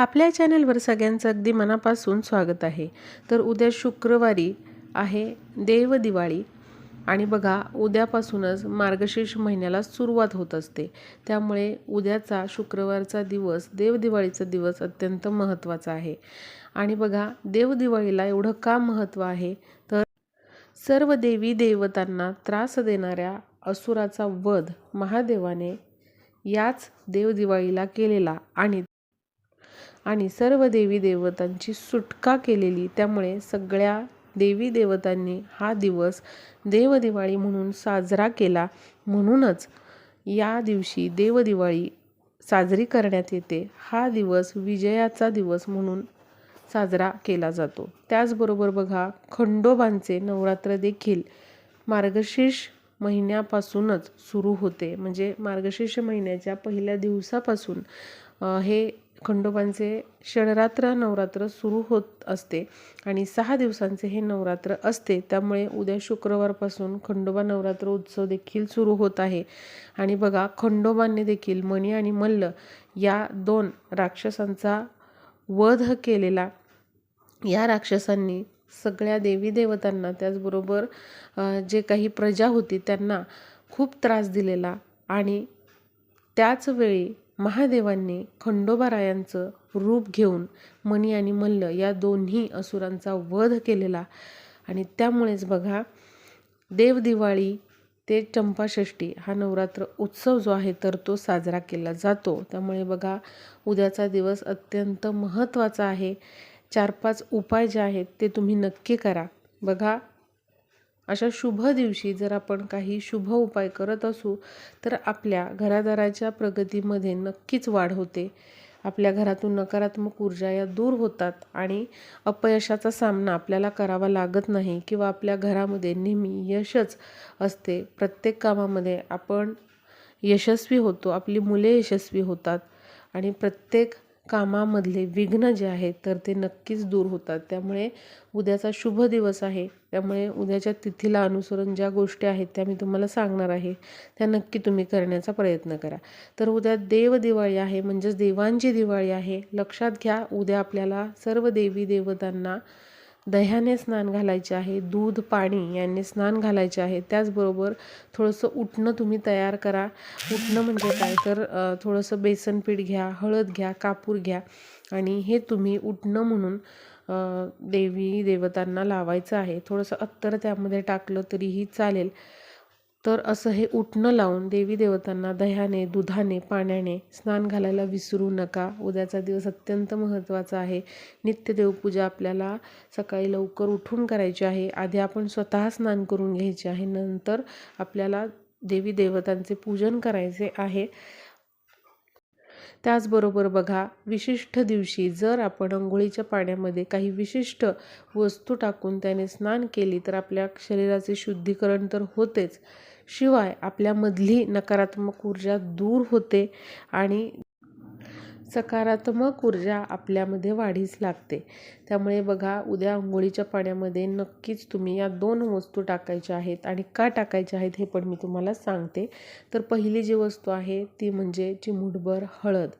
आपल्या चॅनलवर सगळ्यांचं अगदी मनापासून स्वागत आहे. तर उद्या शुक्रवारी आहे देव दिवाळी आणि बघा उद्यापासूनच मार्गशीर्ष महिन्याला सुरुवात होत असते. त्यामुळे उद्याचा शुक्रवारचा दिवस देवदिवाळीचा दिवस अत्यंत महत्त्वाचा आहे. आणि बघा देवदिवाळीला एवढं का महत्त्व आहे? तर सर्व देवी देवतांना त्रास देणाऱ्या असुराचा वध महादेवाने याच देवदिवाळीला केलेला आणि आणि सर्व देवी देवतांची सुटका केलेली. त्यामुळे सगळ्या देवी देवतांनी हा दिवस देवदिवाळी म्हणून साजरा केला. म्हणूनच या दिवशी देवदिवाळी साजरी करण्यात येते. हा दिवस विजयाचा दिवस म्हणून साजरा केला जातो. त्याचबरोबर बघा खंडोबांचे नवरात्र देखील मार्गशीर्ष महिन्यापासूनच सुरू होते. म्हणजे मार्गशीर्ष महिन्याच्या पहिल्या दिवसापासून हे खंडोबांचे षडरात्र नवरात्र सुरू होत असते आणि सहा दिवसांचे हे नवरात्र असते. त्यामुळे उद्या शुक्रवारपासून खंडोबा नवरात्र उत्सव देखील सुरू होत आहे. आणि बघा खंडोबांनी देखील मणी आणि मल्ल या दोन राक्षसांचा वध केलेला. या राक्षसांनी सगळ्या देवी देवतांना त्याचबरोबर जे काही प्रजा होती त्यांना खूप त्रास दिलेला. आणि त्याच वेळी महादेवांनी खंडोबारायांचं रूप घेऊन मणी आणि मल्ल या दोन्ही असुरांचा वध केलेला. आणि त्यामुळेच बघा देवदिवाळी ते चंपाषष्ठी हा नवरात्र उत्सव जो आहे तर तो साजरा केला जातो. त्यामुळे बघा उद्याचा दिवस अत्यंत महत्त्वाचा आहे. चार पाच उपाय जे आहेत ते तुम्ही नक्की करा. बघा अशा शुभ दिवशी जर आपण काही शुभ उपाय करत असू तर आपल्या घरादाराच्या प्रगतीमध्ये नक्कीच वाढ होते. आपल्या घरातून नकारात्मक ऊर्जा या दूर होतात आणि अपयशाचा सामना आपल्याला करावा लागत नाही किंवा आपल्या घरामध्ये नेहमी यशच असते. प्रत्येक कामामध्ये आपण यशस्वी होतो आपली मुले यशस्वी होतात आणि प्रत्येक कामामधले विघ्न जे आहेत तर ते नक्कीच दूर होतात. त्यामुळे उद्याचा शुभ दिवस आहे. त्यामुळे उद्याच्या तिथीला अनुसरून ज्या गोष्टी आहेत त्या मी तुम्हाला सांगणार आहे. त्या नक्की तुम्ही करण्याचा प्रयत्न करा. तर उद्या देव दिवाळी आहे म्हणजेच देवांची दिवाळी आहे. लक्षात घ्या उद्या आपल्याला सर्व देवी देवतांना दह्याने स्नान घालायचे आहे दूध पाणी यांनी स्नान घालायचे आहे. त्याचबरोबर थोडंसं उठणं तुम्ही तयार करा. उठणं म्हणजे काय? तर थोडंसं बेसन पीठ घ्या हळद घ्या कापूर घ्या आणि हे तुम्ही उठणं म्हणून देवी देवतांना लावायचं आहे. थोडंसं अत्तर त्यामध्ये टाकलं तरीही चालेल. तर असं हे उठणं लावून देवी देवतांना दह्याने दुधाने पाण्याने स्नान घालायला विसरू नका. उद्याचा दिवस अत्यंत महत्त्वाचा आहे. नित्यदेवपूजा आपल्याला सकाळी लवकर उठून करायची आहे. आधी आपण स्वतः स्नान करून घ्यायचे आहे. नंतर आपल्याला देवी देवतांचे पूजन करायचे आहे. त्याचबरोबर बघा विशिष्ट दिवशी जर आपण अंघोळीच्या पाण्यामध्ये काही विशिष्ट वस्तू टाकून त्याने स्नान केली तर आपल्या शरीराचे शुद्धीकरण तर होतेच. शिवाय आपल्यामधली नकारात्मक ऊर्जा दूर होते आणि सकारात्मक ऊर्जा आपल्यामध्ये वाढीस लागते. त्यामुळे बघा उद्या अंघोळीच्या पाण्यामध्ये नक्कीच तुम्ही या दोन वस्तू टाकायच्या आहेत आणि का टाकायच्या आहेत हे पण मी तुम्हाला सांगते. तर पहिली जी वस्तू आहे ती म्हणजे चिमुटभर हळद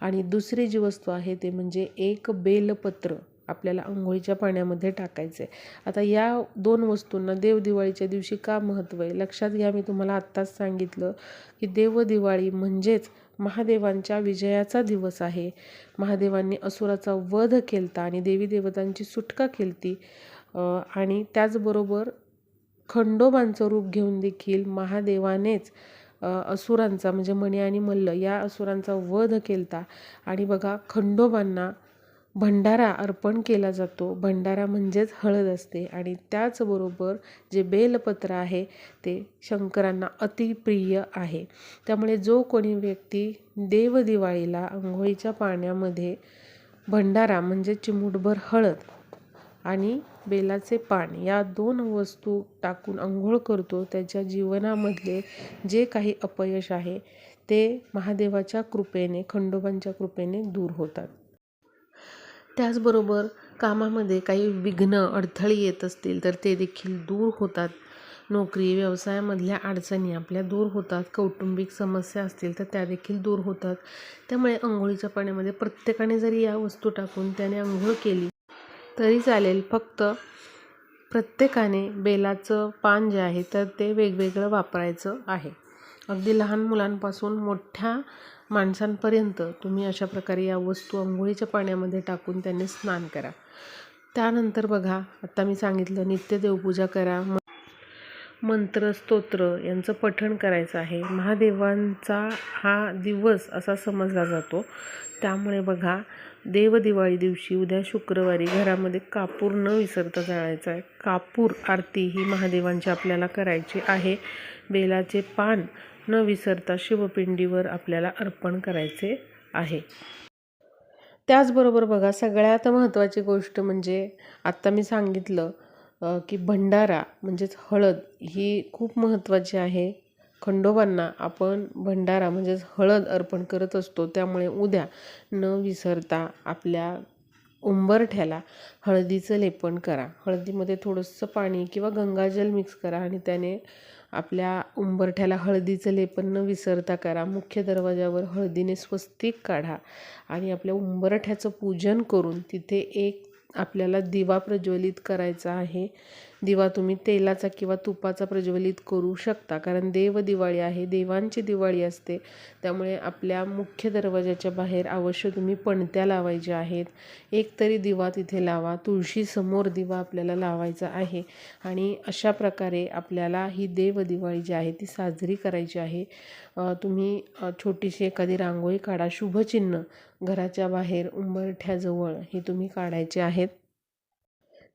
आणि दुसरी जी वस्तू आहे ते म्हणजे एक बेलपत्र. आपल्याला आंघोळीच्या पाण्यामध्ये टाकायचे आता या दोन वस्तूंना देवदिवाळीच्या दिवशी का महत्त्व आहे? लक्षात घ्या मी तुम्हाला आत्ताच सांगितलं की देवदिवाळी म्हणजेच महादेवांच्या विजयाचा दिवस आहे. महादेवांनी असुराचा वध केलता आणि देवी देवतांची सुटका केलती. आणि त्याचबरोबर खंडोबांचं रूप घेऊन देखील महादेवानेच असुरांचा म्हणजे मणी आणि मल्ल या असुरांचा वध केलता. आणि बघा खंडोबांना भंडारा अर्पण केला जातो. भंडारा म्हणजेच हळद असते आणि त्याचबरोबर जे बेलपत्र आहे ते शंकरांना अतिप्रिय आहे. त्यामुळे जो कोणी व्यक्ती देवदिवाळीला अंघोळीच्या पाण्यामध्ये भंडारा म्हणजे चिमूटभर हळद आणि बेलाचे पान या दोन वस्तू टाकून अंघोळ करतो त्याच्या जीवनामधले जे काही अपयश आहे ते महादेवाच्या कृपेने खंडोबांच्या कृपेने दूर होतात. त्याचबरोबर कामामध्ये काही विघ्न अडथळे येत असतील तर ते देखील दूर होतात. नोकरी व्यवसायामधल्या अडचणी आपल्या दूर होतात. कौटुंबिक समस्या असतील तर त्या देखील दूर होतात. त्यामुळे अंघोळीच्या पाण्यामध्ये प्रत्येकाने जरी या वस्तू टाकून त्याने अंघोळ केली तरी चालेल. फक्त प्रत्येकाने बेलाचं पान जे आहे तर ते वेगवेगळं वापरायचं आहे. अगदी लहान मुलांपासून मोठ्या माणसांपर्यंत तुम्ही अशा प्रकारे या वस्तू आंघोळीच्या पाण्यामध्ये टाकून त्यांनी स्नान करा. त्यानंतर बघा आत्ता मी सांगितलं नित्य देवपूजा करा. मंत्र स्तोत्र यांचं पठण करायचं आहे. महादेवांचा हा दिवस असा समजला जातो. त्यामुळे बघा देवदिवाळी दिवशी उद्या शुक्रवारी घरामध्ये कापूर न विसरता जाळायचा आहे कापूर आरती ही महादेवांची आपल्याला करायची आहे. बेलाचे पान न विसरता शिवपिंडीवर आपल्याला अर्पण करायचे आहे. त्याचबरोबर बघा सगळ्यात महत्त्वाची गोष्ट म्हणजे आत्ता मी सांगितलं की भंडारा म्हणजेच हळद ही खूप महत्त्वाची आहे. खंडोबांना आपण भंडारा म्हणजेच हळद अर्पण करत असतो. त्यामुळे उद्या न विसरता आपल्या उंबरठ्याला हळदीचं लेपन करा. हळदीमध्ये थोडंसं पाणी किंवा गंगाजल मिक्स करा आणि त्याने आपल्या उंबरठ्याला हळदीचं लेपन न विसरता करा. मुख्य दरवाजावर हळदीने स्वस्तिक काढा आणि आपल्या उंबरठ्याचं पूजन करून तिथे एक आपल्याला दिवा प्रज्वलित करायचा आहे. दिवा तुम्ही तेलाचा किंवा तुपाचा प्रज्वलित करू शकता. कारण देव दिवाळी आहे देवांची दिवाळी असते. त्यामुळे आपल्या मुख्य दरवाजाच्या बाहेर अवश्य तुम्ही पणत्या लावायच्या आहेत. एक तरी दिवा तिथे लावा तुळशीसमोर दिवा आपल्याला लावायचा आहे. आणि अशा प्रकारे आपल्याला ही देव दिवाळी जी आहे ती साजरी करायची आहे. तुम्ही छोटीशी एखादी रांगोळी काढा. शुभचिन्ह घराच्या बाहेर उंबरठ्याजवळ हे तुम्ही काढायचे आहेत.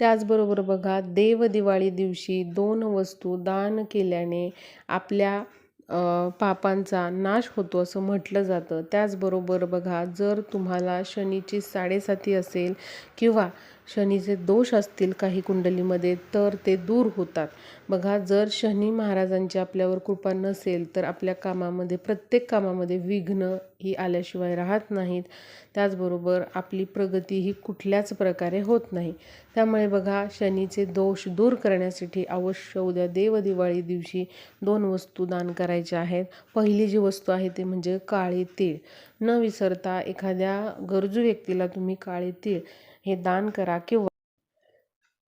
त्याचबरोबर बघा देव दिवाळी दिवशी दोन वस्तू दान केल्याने आपल्या पापांचा नाश होतो असं म्हटलं जातं. त्याचबरोबर बघा जर तुम्हाला शनीची साडेसाती असेल किंवा शनीचे दोष असतील काही कुंडलीमध्ये तर ते दूर होतात. बघा जर शनी महाराजांची आपल्यावर कृपा नसेल तर आपल्या कामामध्ये प्रत्येक कामामध्ये विघ्न ही आल्याशिवाय राहत नाहीत. त्याचबरोबर आपली प्रगती ही कुठल्याच प्रकारे होत नाही. त्यामुळे बघा शनीचे दोष दूर करण्यासाठी अवश्य उद्या देवदिवाळी दिवशी दोन वस्तू दान करायच्या आहेत. पहिली जी वस्तू आहे ते म्हणजे काळे तीळ. न विसरता एखाद्या गरजू व्यक्तीला तुम्ही काळे तीळ हे दान करा किंवा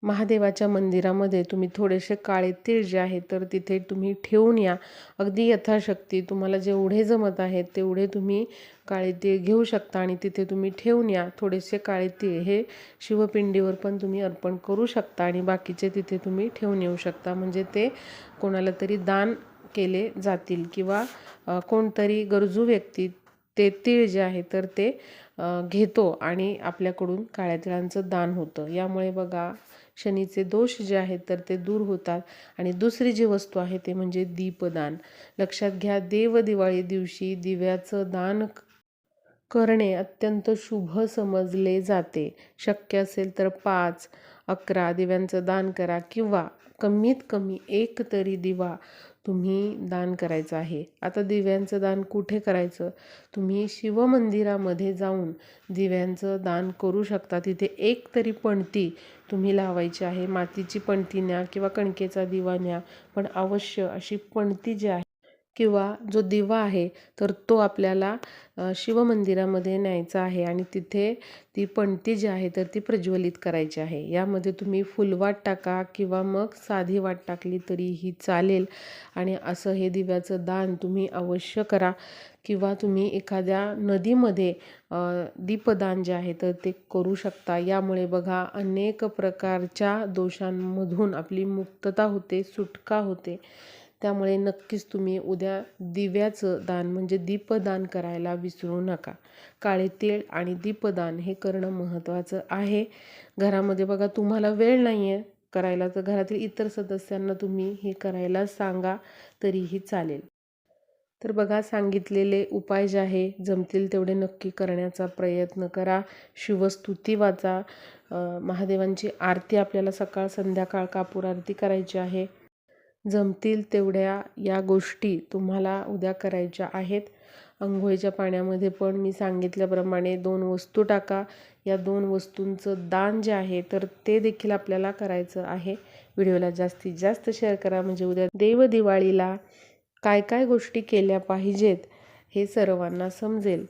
महादेवाच्या मंदिरामध्ये तुम्ही थोडेसे काळे तीळ जे आहे तर तिथे तुम्ही ठेवून या. अगदी यथाशक्ती तुम्हाला जेवढे जमत आहेत तेवढे तुम्ही काळे तीळ घेऊ शकता आणि तिथे तुम्ही ठेवून या. थोडेसे काळे तीळ हे शिवपिंडीवर पण तुम्ही अर्पण करू शकता आणि बाकीचे तिथे तुम्ही ठेवून येऊ शकता. म्हणजे ते कोणाला तरी दान केले जातील किंवा कोणतरी गरजू व्यक्ती ते तीळ जे आहे तर ते घेतो आणि आपल्याकडून काळ्या तिळांचं दान होतं. यामुळे बघा शनीचे दोष जे आहेत तर ते दूर होतात. आणि दुसरी जी वस्तू आहे ते म्हणजे दीपदान. लक्षात घ्या देव दिवाळी दिवशी दिव्याचं दान करणे अत्यंत शुभ समजले जाते. शक्य असेल तर पाच अकरा दिव्यांचं दान करा किंवा कमीत कमी एक तरी दिवा तुम्ही दान करायचं आहे. आता दिव्यांचं दान कुठे करायचं? तुम्ही शिवमंदिरामध्ये जाऊन दिव्यांचं दान करू शकता. तिथे एक तरी पणती तुम्ही लावायची आहे. मातीची पणती न्या किंवा कणकेचा दिवा न्या. पण अवश्य अशी पणती जी आहे किंवा जो दिवा आहे तर तो आपल्याला शिवमंदिरामध्ये न्यायचा आहे आणि तिथे ती पणती जी आहे तर ती प्रज्वलित करायची आहे. यामध्ये तुम्ही फुलवाट टाका किंवा मग साधी वाट टाकली तरीही चालेल आणि असं हे दिव्याचं दान तुम्ही अवश्य करा. किंवा तुम्ही एखाद्या नदीमध्ये दीपदान जे आहे तर ते करू शकता. यामुळे बघा अनेक प्रकारच्या दोषांमधून आपली मुक्तता होते सुटका होते. त्यामुळे नक्कीच तुम्ही उद्या दिव्याचं दान म्हणजे दीपदान करायला विसरू नका. काळे तेळ आणि दीपदान हे करणं महत्त्वाचं आहे. घरामध्ये बघा तुम्हाला वेळ नाही आहे करायला तर घरातील इतर सदस्यांना तुम्ही हे करायला सांगा तरीही चालेल. तर बघा सांगितलेले उपाय जे आहे जमतील तेवढे नक्की करण्याचा प्रयत्न करा. शिवस्तुती वाचा. महादेवांची आरती आपल्याला सकाळ संध्याकाळ कापूर आरती करायची आहे. जमतील तेवढ्या या गोष्टी तुम्हाला उद्या करायच्या आहेत. अंघोळीच्या पाण्यामध्ये पण मी सांगितल्याप्रमाणे दोन वस्तू टाका. या दोन वस्तूंचं दान जे आहे तर ते देखील आपल्याला करायचं आहे. व्हिडिओला जास्तीत जास्त शेअर करा. म्हणजे उद्या देव दिवाळीला काय काय गोष्टी केल्या पाहिजेत हे सर्वांना समजेल.